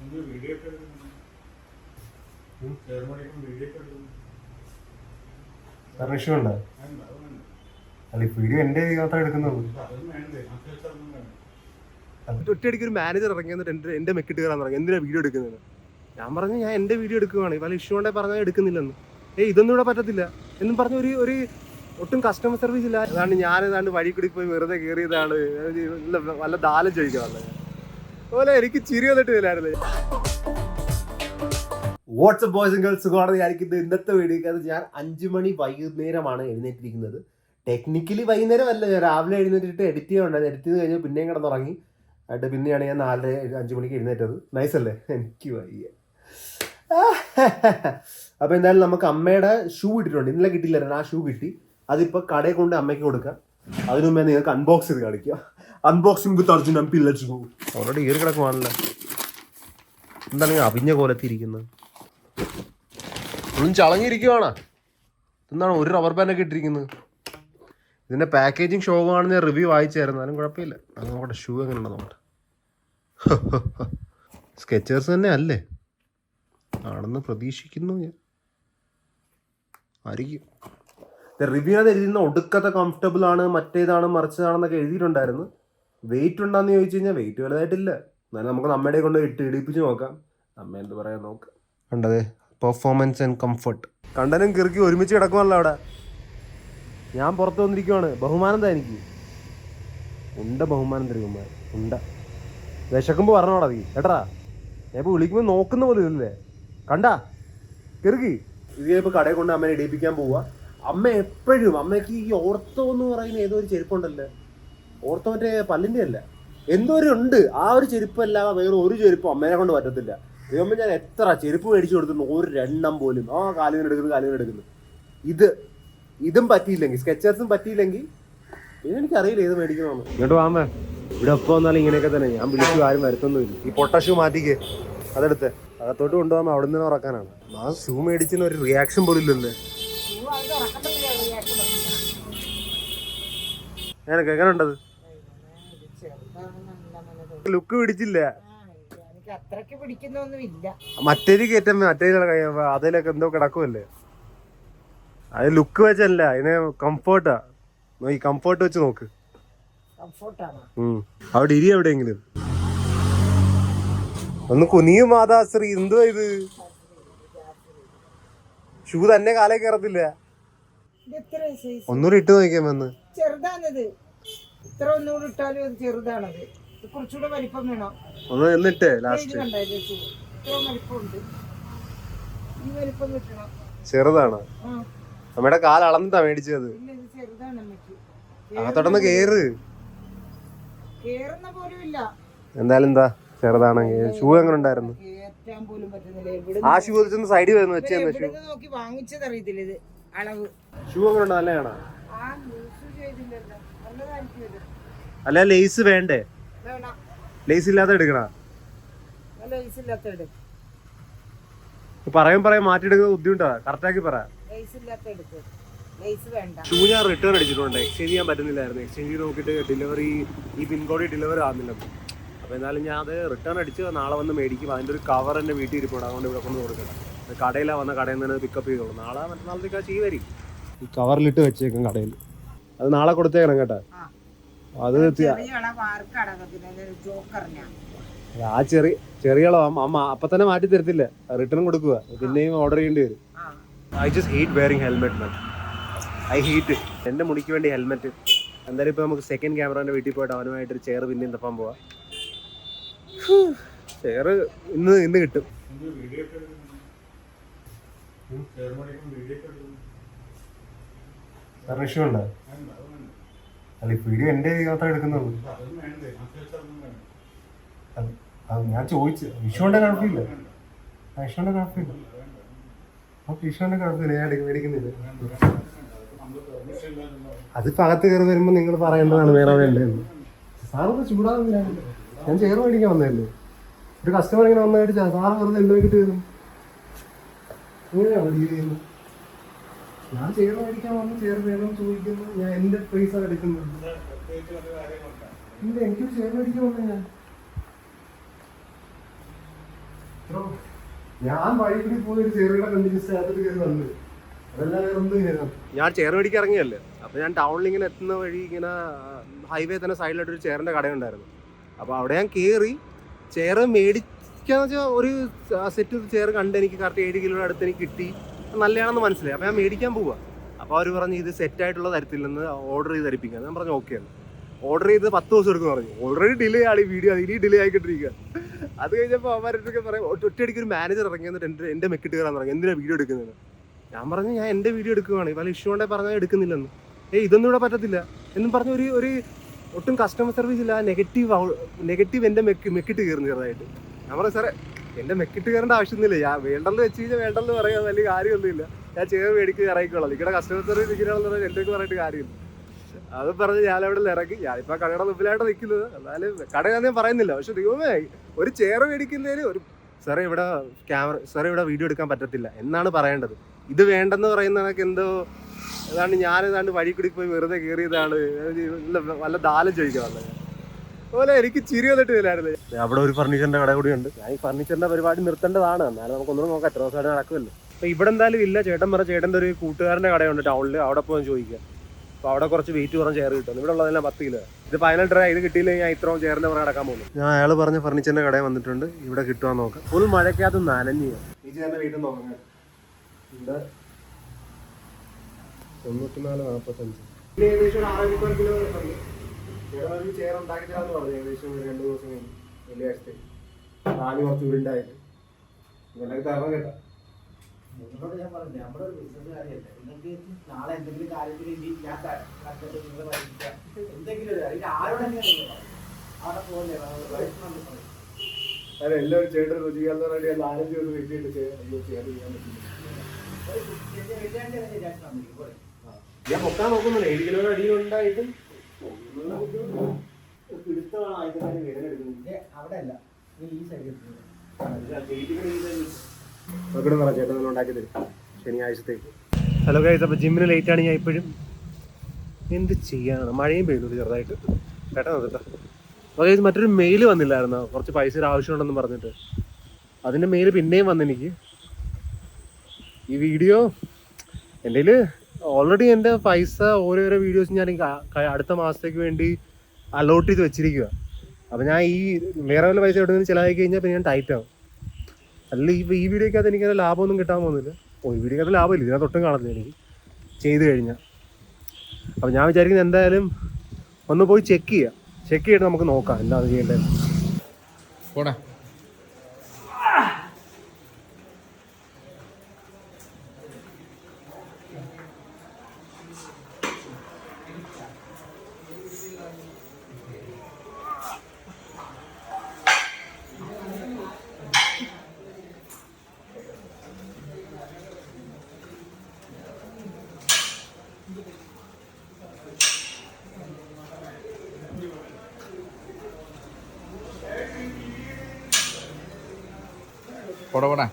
നിങ്ങൾ വീഡിയോ ഒക്കെ സാറിന് ഉണ്ടോ. അല്ല ഈ വീഡിയോ എന്റെ മാത്രം എടുക്കുന്നുള്ളൂ. ഒറ്റയടിക്ക് ഒരു മാനേജർ ഇറങ്ങി എന്നിട്ട് എന്റെ എന്റെ മെക്കിട്ട് കയറാൻ തുടങ്ങി. എന്തിനാ വീഡിയോ എടുക്കുന്നത്? ഞാൻ പറഞ്ഞു ഞാൻ എന്റെ വീഡിയോ എടുക്കുകയാണ് പല ഇഷ്യൂ കൊണ്ടേ പറഞ്ഞാൽ എടുക്കുന്നില്ലെന്ന്. ഏയ് ഇതൊന്നും ഇവിടെ പറ്റത്തില്ല. എന്നും പറഞ്ഞ ഒരു ഒരു ഒട്ടും കസ്റ്റമർ സർവീസ് ഇല്ല. അതാണ് ഞാൻ ഏതാണ്ട് വഴി കൂടി പോയി വെറുതെ കയറിയതാണ് നല്ല വല്ല ദാലം ചോദിക്കാൻ അതുപോലെ എനിക്ക് ചിരി വന്നിട്ടില്ലായിരുന്നു വാട്സപ്പ് ബോയ്സ് ആൻഡ് ഗേൾസ് സുഖമാണ് വിചാരിക്കുന്നത് ഇന്നത്തെ വീഡിയോക്കകത്ത് ഞാൻ അഞ്ചു മണി വൈകുന്നേരമാണ് എഴുന്നേറ്റിരിക്കുന്നത്. ടെക്നിക്കലി വൈകുന്നേരം അല്ല ഞാൻ രാവിലെ എഴുന്നേറ്റിട്ട് എഡിറ്റ് ചെയ്യാനുണ്ടായിരുന്നു എഡിറ്റ് ചെയ്ത് കഴിഞ്ഞ് പിന്നെയും കിടന്നുറങ്ങി. എന്നിട്ട് പിന്നെയാണ് ഞാൻ നാലര അഞ്ചു മണിക്ക് എഴുന്നേറ്റത്. നൈസ് അല്ലേ? എനിക്ക് വയ്യ. അപ്പോൾ എന്തായാലും നമുക്ക് അമ്മയുടെ ഷൂ ഇട്ടിട്ടുണ്ട്. ഇന്നലെ കിട്ടിയില്ലായിരുന്നു ആ ഷൂ കിട്ടി. അതിപ്പോൾ കടയിൽ കൊണ്ട് അമ്മയ്ക്ക് കൊടുക്കാം. അതിനു മുമ്പേ നിങ്ങൾക്ക് അൺബോക്സ് ചെയ്ത് കാണിക്കുക unboxing with Arjun M P let's go already ഏറി കിടക്കുവാണല്ലോ എന്താണ് ഇങ്ങനെ അവിഞ്ഞ കോലത്തിരിക്കുന്നത്? ഒന്നും ചളങ്ങിയിരിക്കുവാണോ. എന്താണ് ഒരു റബ്ബർ ബാൻഡൊക്കെ ഇട്ടിരിക്കുന്നത്? ഇതിന്റെ പാക്കേജിങ് ഷോകമാണെന്ന് ഞാൻ റിവ്യൂ വായിച്ചായിരുന്നു. എന്നാലും കുഴപ്പമില്ല. അത് നോക്കട്ടെ ഷൂ എങ്ങനെ ഉണ്ടോ നോക്കട്ടെ. സ്കെച്ചേഴ്സ് തന്നെ അല്ലേ? ആണെന്ന് പ്രതീക്ഷിക്കുന്നു ഞാൻ. ആയിരിക്കും. റിവ്യൂനകത്ത് എഴുതുന്ന ഒടുക്കത്തെ കംഫർട്ടബിൾ ആണ് മറ്റേതാണ് മറിച്ചതാണെന്നൊക്കെ എഴുതിയിട്ടുണ്ടായിരുന്നു. വെയിറ്റ് ഉണ്ടോയെന്ന് ചോദിച്ചു കഴിഞ്ഞാൽ വെയിറ്റ് വലുതായിട്ടില്ല. എന്നാലും നമുക്ക് നമ്മുടെ കൊണ്ട് ഇട്ട് ഇടിപ്പിച്ച് നോക്കാം. അമ്മ എന്ത് പറയാൻ നോക്കാം. കണ്ടത്? പെർഫോമൻസ് ആൻഡ് കംഫർട്ട് കണ്ടനും കിറുക്കി ഒരുമിച്ച് കിടക്കുമല്ലോ അവിടെ. ഞാൻ പുറത്ത് വന്നിരിക്കുവാണ്. ബഹുമാനം താ എനിക്ക്? ഉണ്ട ബഹുമാനം തരുമാർ ഉണ്ട. വിശക്കുമ്പോൾ പറഞ്ഞോടാ നീ. കേട്ടാ ഞാൻ ഇപ്പോൾ വിളിക്കുമ്പോൾ നോക്കുന്ന പോലും ഇല്ലേ കണ്ടാ? കിറുക്കി. ഇത് ഇപ്പൊ കടയിൽ കൊണ്ട് അമ്മനെ ഇടിപ്പിക്കാൻ പോവുക അമ്മ എപ്പോഴും അമ്മയ്ക്ക് ഈ ഓർത്തോ എന്ന് പറയുന്ന ഏതോ ഒരു ചെരുപ്പുണ്ടല്ലോ. ഓർത്തോ മറ്റേ പല്ലിന്റെ അല്ല. എന്തോ ഒരു ഉണ്ട് ആ ഒരു ചെരുപ്പല്ലാതെ വേറെ ഒരു ചെരുപ്പും അമ്മേനെ കൊണ്ട് പറ്റത്തില്ല. ദൈവം ഞാൻ എത്ര ചെരുപ്പ് മേടിച്ചു കൊടുത്തിട്ടുണ്ട് ഒരു രണ്ടെണ്ണം പോലും. ആ കാലുകൾ എടുക്കുന്നു കാലുകൾ എടുക്കുന്നു. ഇത് ഇതും പറ്റിയില്ലെങ്കിൽ സ്കെച്ചേഴ്സും പറ്റിയില്ലെങ്കിൽ പിന്നെ എനിക്ക് അറിയില്ല ഏത് മേടിക്കണമെന്ന്. ഇങ്ങോട്ട് വാമേ ഇവിടെ ഒപ്പം വന്നാലും ഇങ്ങനെയൊക്കെ തന്നെ. ഞാൻ വിളിച്ചു ആരും വരുത്തൊന്നുമില്ല. ഈ പൊട്ടാഷ്യൂ മാറ്റിക്കേ. മാറ്റിക്ക് അതെടുത്ത്. അകത്തോട്ട് കൊണ്ടുപോകാൻ അവിടെ നിന്ന് ഉറക്കാനാണ്. ആ ഷൂ മേടിച്ചെന്ന് ഒരു റിയാക്ഷൻ പോലും ഇല്ലല്ലേ ഞാനൊക്കെ എങ്ങനെ ഉണ്ടത് ലുക്ക് പിടിച്ചില്ല. എനിക്ക് അത്രയ്ക്ക് പിടിക്കുന്നൊന്നുമില്ല. മറ്റേത് കയറ്റം മറ്റേ അതിലൊക്കെ എന്തോ കിടക്കുമല്ലേ അത് ലുക്ക് വെച്ചല്ല അതിന് കംഫർട്ടാ. ഈ കംഫോർട്ട് വെച്ച് നോക്ക്. അവിടെ ഇരി എവിടെയെങ്കിലും. ഒന്ന് കുനിയും മാതാശ്രീ എന്തോ ഇത്? ഷൂ തന്നെ കാലേ കയറത്തില്ല. ഒന്നുകൂടി ഇട്ട് നോക്കിയാ വന്ന് ചെറുതാണിത്. ഇത്ര ഒന്നുകൂടി ഇട്ടാലും അത് ചെറുതാണത്. കുറച്ചുകൂടെ വലിപ്പം വേണം. ഒന്ന് എന്നിട്ടേ ലാസ്റ്റ് കണ്ടായിരുന്നു ഇത്ര വലിപ്പമുണ്ട്. ഈ വലിപ്പം കിട്ടണം. ചെറുതാണ്. നമ്മുടെ കാൽ അളന്നിട്ടാ മേടിച്ചത്. ഇല്ല ഇത് ചെറുതാണ് അമ്മയ്ക്ക്. അകത്തോട്ടൊന്ന് കേറ്. കേറുന്ന പോലും ഇല്ല. എന്തായാലും എന്താ ചെറുതാണെങ്കിൽ ഷൂ എങ്ങനെ ഉണ്ടായിരുന്നു? കേറ്റാൻ പോലും പറ്റുന്നില്ല. ഇവിടെ ആ ഷൂ വെച്ചൊന്ന് സൈഡിൽ വരുന്നു വെച്ചെന്ന് ഷൂ? എവിടുന്ന് നോക്കി വാങ്ങിച്ചത് അറിയത്തില്ല ഇത്. അളവ്. ഷൂ എങ്ങനെ ഉണ്ട്? നല്ലതാണോ ആ യൂസ് ചെയ്തില്ലല്ലോ. അല്ല ലേസ് വേണ്ടേ? വേണം ലേസ് ഇല്ലാതെ എടുക്കണ? പറയും പറയും മാറ്റിയെടുക്കുന്നത് ബുദ്ധിമുട്ടാ. കറക്റ്റാക്കി പറ. ഷൂ ഞാൻ റിട്ടേൺ അടിച്ചിട്ടുണ്ട്. എക്സ്ചേഞ്ച് ചെയ്യാൻ പറ്റുന്നില്ലായിരുന്നു. എക്സ്ചേഞ്ച് ചെയ്ത് നോക്കിയിട്ട് ഡെലിവറി ഈ പിൻകോഡിൽ ഡെലിവറി ആകുന്നില്ല അപ്പോൾ എന്നാലും ഞാൻ അത് റിട്ടേൺ അടിച്ച് നാളെ വന്ന് മേടിക്കും. അതിന്റെ ഒരു കവർ എന്റെ വീട്ടിൽ ഇരിപ്പുണ്ട്. അതുകൊണ്ട് ഇവിടെ കൊണ്ട് കൊടുക്കണം. അത് കടയിലാണ് വന്ന കടയിൽ നിന്ന് പിക്കപ്പ് ചെയ്തോളൂ. നാളെ മറ്റന്നാളത്തേക്ക് ആ ചെയ്തായിരിക്കും ഈ കവറിലിട്ട് വെച്ചേക്കും കടയിൽ. അത് നാളെ കൊടുത്തേക്കണം കേട്ടോ. അത് ആ ചെറിയ ചെറിയ അളവ് അമ്മ- അപ്പൊ തന്നെ മാറ്റി തരത്തില്ല. റിട്ടേൺ കൊടുക്കുക പിന്നെയും ഓർഡർ ചെയ്യേണ്ടി വരും. I just hate wearing helmet I hate എന്റെ മുടിക്ക് വേണ്ടി ഹെൽമെറ്റ് എന്തായാലും ഇപ്പൊ നമുക്ക് സെക്കൻഡ് ക്യാമറന്റെ വീട്ടിൽ പോയിട്ട് അവനുമായിട്ടൊരു ചെയർ പിന്നെയും തപ്പാൻ പോവാ. ചെയർ ഇന്ന് ഇന്ന് കിട്ടും. വീഡിയോ എടുക്കുന്നു ഇഷ്യൂ ഉണ്ടോ. അല്ല ഇപ്പൊ വീഡിയോ എന്റെ മാത്രം എടുക്കുന്നുള്ളൂ അത് ഞാൻ ചോദിച്ചു. ഇഷ്യൂന്റെ കുഴപ്പമില്ല ഇഷ്യൂന്റെ കുഴപ്പമില്ല നമുക്ക് ഇഷ്യൂന്റെ കുഴപ്പമില്ല ഞാൻ മേടിക്കുന്നില്ല. അതിപ്പോ അകത്ത് കയറി വരുമ്പോ നിങ്ങൾ പറയേണ്ടതാണ് വേറെ വേണ്ടതെന്ന് സാറൊന്ന് ചൂടാകുന്നില്ല ഞാൻ ചെയർ മേടിക്കാൻ വന്നതല്ലേ? ഒരു കസ്റ്റമർ ഇങ്ങനെ വന്നു മേടിച്ചാ സാറ് വെറുതെ എന്ത് വേണ്ടിട്ട് വരും? ഇങ്ങനെയാണോ ഡീൽ ചെയ്യുന്നത്? ഞാൻ ചെയർ മേടിക്കാൻ വന്ന് ചെയർ വേണം ചോദിക്കുന്നു. ഞാൻ എന്റെ പൈസ എടുക്കുന്നുണ്ട് ഇല്ല എനിക്കൊരു ചെയർ മേടിക്കാൻ വന്നു ഞാൻ. ഞാൻ വഴി കൂടി പോയി ഒരു കണ്ടിന്യൂസ് സ്റ്റാറ്റസ് കയറി വന്നു. ഞാൻ ചെയർ മേടിക്ക് ഇറങ്ങിയല്ലേ അപ്പൊ ഞാൻ ടൗണിൽ ഇങ്ങനെ എത്തുന്ന വഴി ഇങ്ങനെ ഹൈവേ തന്നെ സൈഡിലായിട്ട് ഒരു ചെയറിന്റെ കടയുണ്ടായിരുന്നു. അപ്പൊ അവിടെ ഞാൻ കയറി ചെയർ മേടിക്കാന്ന് വെച്ചാൽ ഒരു സെറ്റ് ചെയർ കണ്ട് എനിക്ക് കറക്റ്റ് ഏഴ് കിലോയുടെ അടുത്ത് എനിക്ക് കിട്ടി. നല്ലതാണെന്ന് മനസ്സിലായി. അപ്പോൾ ഞാൻ മേടിക്കാൻ പോവുക അപ്പോൾ അവർ പറഞ്ഞു ഇത് സെറ്റായിട്ടുള്ള തരത്തില്ലെന്ന് ഓർഡർ ചെയ്ത് ധരിപ്പിക്കുക ഞാൻ പറഞ്ഞു ഓക്കെ ഓർഡർ ചെയ്ത് പത്ത് ദിവസം എടുക്കും പറഞ്ഞു. ഓൾറെഡി ഡിലേ ആണ് ഈ വീഡിയോ ഇനി ഡിലേ ആയിക്കൊണ്ടിരിക്കുക അത് കഴിഞ്ഞപ്പോൾ അവന്മാരൊക്കെ പറയും ഒറ്റ- ഒറ്റയടിക്ക് ഒരു മാനേജർ ഇറങ്ങി എന്നിട്ട് എന്റെ എന്റെ മെക്കിട്ട് കയറാൻ തുടങ്ങി. എന്തിനാ വീഡിയോ എടുക്കുന്നത് ഞാൻ പറഞ്ഞു ഞാൻ എന്റെ വീഡിയോ എടുക്കുകയാണ്. പല ഇഷ്യൂ കൊണ്ടേ പറഞ്ഞാൽ എടുക്കുന്നില്ലെന്ന്. ഏയ് ഇതൊന്നും ഇവിടെ പറ്റത്തില്ല. എന്നും പറഞ്ഞ ഒരു ഒരു ഒട്ടും കസ്റ്റമർ സർവീസ് ഇല്ല. നെഗറ്റീവ് നെഗറ്റീവ് എന്റെ മെക്ക് മെക്കിട്ട് കയറുന്നു ചെറുതായിട്ട്. ഞാൻ പറഞ്ഞു സാറേ എന്റെ മെക്കിട്ട് കയറേണ്ട ആവശ്യമൊന്നുമില്ല. ഞാൻ വേണ്ടെന്ന് വെച്ച് കഴിഞ്ഞാൽ വേണ്ടെന്ന് പറയാൻ വലിയ കാര്യമൊന്നുമില്ല. ഞാൻ ചെയർ മേടിക്കുക ഇറങ്ങിക്കോളാം. നിങ്ങളുടെ കസ്റ്റമർ സർവീസ് ഇങ്ങനെയാണെന്ന് പറഞ്ഞാൽ എന്റെ പറഞ്ഞിട്ട് കാര്യമില്ല. അത് പറഞ്ഞ് ഞാൻ അവിടെ ഇറങ്ങി. ഞാനിപ്പോ കടയുടെ മുമ്പിലായിട്ട് നിൽക്കുന്നത് എന്നാലും കട ഞാൻ പറയുന്നില്ല. പക്ഷെ ദൈവമേ ഒരു ചെയർ മേടിക്കുന്നതിന് ഒരു സാറേ ഇവിടെ ക്യാമറ സാറേ ഇവിടെ വീഡിയോ എടുക്കാൻ പറ്റത്തില്ല. എന്നാണ് പറയേണ്ടത്. ഇത് വേണ്ടെന്ന് പറയുന്നതൊക്കെ എന്തോ ഏതാണ്ട് ഞാൻ ഏതാണ്ട് വഴി കൂടി പോയി വെറുതെ കയറിയതാണ് വല്ല ദാലം ചോദിക്കാൻ വന്നത്. അതുപോലെ എനിക്ക് ചിരി വന്നിട്ട് ഇല്ലായിരുന്നു അവിടെ ഒരു ഫർണിച്ചറിന്റെ കട കൂടി ഉണ്ട് ഞാൻ ഈ ഫർണിച്ചറിന്റെ പരിപാടി നിർത്തേണ്ടതാണ്. എന്നാലും നമുക്ക് ഒന്നും നോക്കാം എത്ര ദിവസമായിട്ട് നടക്കുമല്ലോ. അപ്പൊ ഇവിടെ എന്തായാലും ഇല്ല. ചേട്ടൻ പറഞ്ഞ ചേട്ടന്റെ ഒരു കൂട്ടുകാരന്റെ കടയുണ്ട് ടൗണിൽ അവിടെ പോകാൻ ചോദിക്കാം. അപ്പൊ അവിടെ കുറച്ച് വെയിറ്റ് കുറഞ്ഞ ചെയർ കിട്ടും. ഇവിടെ ഉള്ളതെല്ലാം പത്ത് കിലോ ഇത് പതിനെട്ട് ഡ്രൈ ഇത് കിട്ടിയില്ലെങ്കിൽ ഞാൻ ഇത്രയും ചെയറിന്റെ പറഞ്ഞ നടക്കാൻ പോകുന്നു. ഞാൻ അയാൾ പറഞ്ഞ ഫർണിച്ചറിന്റെ കടയിൽ വന്നിട്ടുണ്ട്. ഇവിടെ കിട്ടുവാൻ നോക്കാം. ഫുൾ മഴയ്ക്കകത്ത് നനഞ്ഞു. ഈ വീട്ടിൽ നോക്കാം. ഇവിടെ തൊണ്ണൂറ്റിനാല് നാൽപ്പത്തഞ്ച് ഏകദേശം ഒരു ആറ് കിലോ ചേട്ടൻ ഒരു ചെയർ ഉണ്ടാക്കി തരാമെന്ന് പറഞ്ഞു. ഏകദേശം ഒരു രണ്ട് ദിവസം കഴിഞ്ഞ്. വെള്ളിയാഴ്ച കാൽ കുറച്ച് ഉരുണ്ടായിട്ട്. ഇതെല്ലാം തരണം കേട്ടോ. നിങ്ങളോട് ഞാൻ പറഞ്ഞു. നമ്മുടെ ഒരു ബിസിനസ് കാര്യമല്ല? നിങ്ങൾക്ക് നാളെ എന്തെങ്കിലും ഇനി ഞാൻ ക- കണ്ടിട്ട് നിങ്ങളെ പഠിപ്പിക്കാം എന്തെങ്കിലും ഒരു കാര്യം. ആരോടെങ്കിലും. അവിടെ പോലെ അതെ എല്ലാവരും ചേട്ടൻ രുചിക്കാന്ന് പറഞ്ഞാൽ ദിവസം വെച്ചിട്ട് ചെയ്യാൻ പറ്റില്ല. ഞാൻ പൊക്കാൻ നോക്കുന്നുണ്ട് ഏഴ് കിലോ അടിയിലുണ്ടായിട്ടും ഹലോ ഗൈസ് അപ്പോൾ ജിമ്മിന് ലേറ്റ് ആണ് ഞാൻ ഇപ്പോഴും. എന്ത് ചെയ്യാനാണ്? മഴയും പെയ്യുന്നുണ്ട് ചെറുതായിട്ട്. പെട്ടെന്ന് കേട്ടോ അപ്പോൾ ഗൈസ് മറ്റൊരു മെയിൽ വന്നില്ലായിരുന്നു? കുറച്ച് പൈസയുടെ ആവശ്യമുണ്ടെന്ന് പറഞ്ഞിട്ട്. അതിന്റെ മെയിൽ പിന്നെയും വന്നെനിക്ക് ഈ വീഡിയോ എന്റെ ഓൾറെഡി എന്റെ പൈസ ഓരോരോ വീഡിയോസ് ഞാൻ അടുത്ത മാസത്തേക്ക് വേണ്ടി അലോട്ട് ചെയ്ത് വെച്ചിരിക്കുക അപ്പോൾ ഞാൻ ഈ വേറെ വല്ല പൈസ എവിടെ നിന്ന് ചിലവാക്കി കഴിഞ്ഞാൽ പിന്നെ ഞാൻ ടൈറ്റ് ആവും. അല്ല ഈ ഈ വീഡിയോക്കകത്ത് എനിക്ക് ലാഭമൊന്നും കിട്ടാൻ പോകുന്നില്ല. ഈ വീഡിയോക്കകത്ത് ലാഭമില്ല. ഇതിനകത്ത് ഒട്ടും കാണത്തില്ല എനിക്ക്. ചെയ്ത് കഴിഞ്ഞാൽ അപ്പോൾ ഞാൻ വിചാരിക്കുന്നത് എന്തായാലും ഒന്ന് പോയി ചെക്ക് ചെയ്യാം. ചെക്ക് ചെയ്തിട്ട് നമുക്ക് നോക്കാം. എന്താണ് ചെയ്യേണ്ടത് പോടാ. പോടാ പോടാ.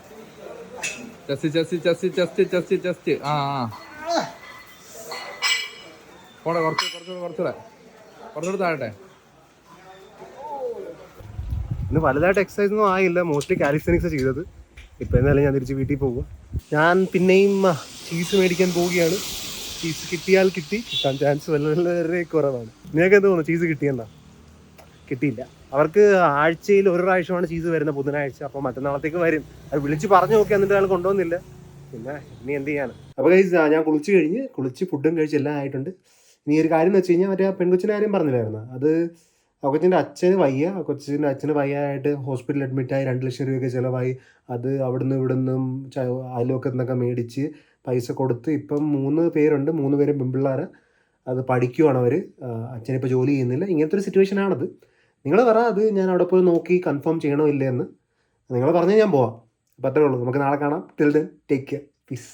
Chest chest chest chest chest ആ ആ. പോടാ കുറച്ച് കുറച്ചുകൂടെ കുറച്ചുകൂടെ. കുറച്ചുകൂടെ താഴട്ടെ. ഇന്ന് വലുതായിട്ട് എക്സസൈസ് ഒന്നും ആയില്ല. മോസ്റ്റ്ലി കാലിസ്തനിക്സ് ചെയ്തത്. ഇപ്പൊ എന്നാലും ഞാൻ തിരിച്ച് വീട്ടിൽ പോകും. ഞാൻ പിന്നെയും ചീസ് മേടിക്കാൻ പോവുകയാണ്. ചീസ് കിട്ടിയാൽ കിട്ടി. കിട്ടാൻ ചാൻസ് വളരെ കുറവാണ്. നിങ്ങൾക്ക് എന്ത് തോന്നുന്നു? ചീസ് കിട്ടിയെന്നാ? കിട്ടിയില്ല. അവർക്ക് ആഴ്ചയിൽ ഒരു പ്രാവശ്യമാണ് ചീസ് വരുന്നത് ബുധനാഴ്ച. അപ്പോൾ മറ്റന്നാളത്തേക്ക് വരും. അത് വിളിച്ച് പറഞ്ഞു നോക്കി എന്നിട്ട് അയാൾ കൊണ്ടുവന്നില്ല. പിന്നെ ഇനി എന്ത് ചെയ്യാനാണ് കഴിച്ച് ഞാൻ കുളിച്ച് കഴിഞ്ഞ് കുളിച്ച് ഫുഡും കഴിച്ച് എല്ലാം ആയിട്ടുണ്ട്. ഇനി ഒരു കാര്യം എന്ന് വെച്ച് കഴിഞ്ഞാൽ മറ്റേ പെൺകൊച്ചിന്റെ കാര്യം പറഞ്ഞില്ലായിരുന്നു? അത് ആ കൊച്ചിന്റെ അച്ഛന് വയ്യ. ആ കൊച്ചിന്റെ അച്ഛന് വയ്യായിട്ട് ഹോസ്പിറ്റലിൽ അഡ്മിറ്റായി രണ്ട് ലക്ഷം രൂപയൊക്കെ ചിലവായി. അത് അവിടുന്ന് ഇവിടുന്നും അയൽവക്കത്തു നിന്നൊക്കെ മേടിച്ച് പൈസ കൊടുത്ത് ഇപ്പം മൂന്ന് പേരുണ്ട്. മൂന്ന് പേരും പെൺപിള്ളേർ അത് പഠിക്കുവാണ് അവർ അച്ഛനിപ്പോൾ ജോലി ചെയ്യുന്നില്ല. ഇങ്ങനത്തെ ഒരു സിറ്റുവേഷൻ ആണത്. നിങ്ങൾ പറ അത് ഞാൻ അവിടെ പോയി നോക്കി കൺഫേം ചെയ്യണോ ഇല്ലേ എന്ന് നിങ്ങൾ പറഞ്ഞാൽ ഞാൻ പോവാം. അപ്പോൾ അത്രേ ഉള്ളൂ. നമുക്ക് നാളെ കാണാം. Till then take care peace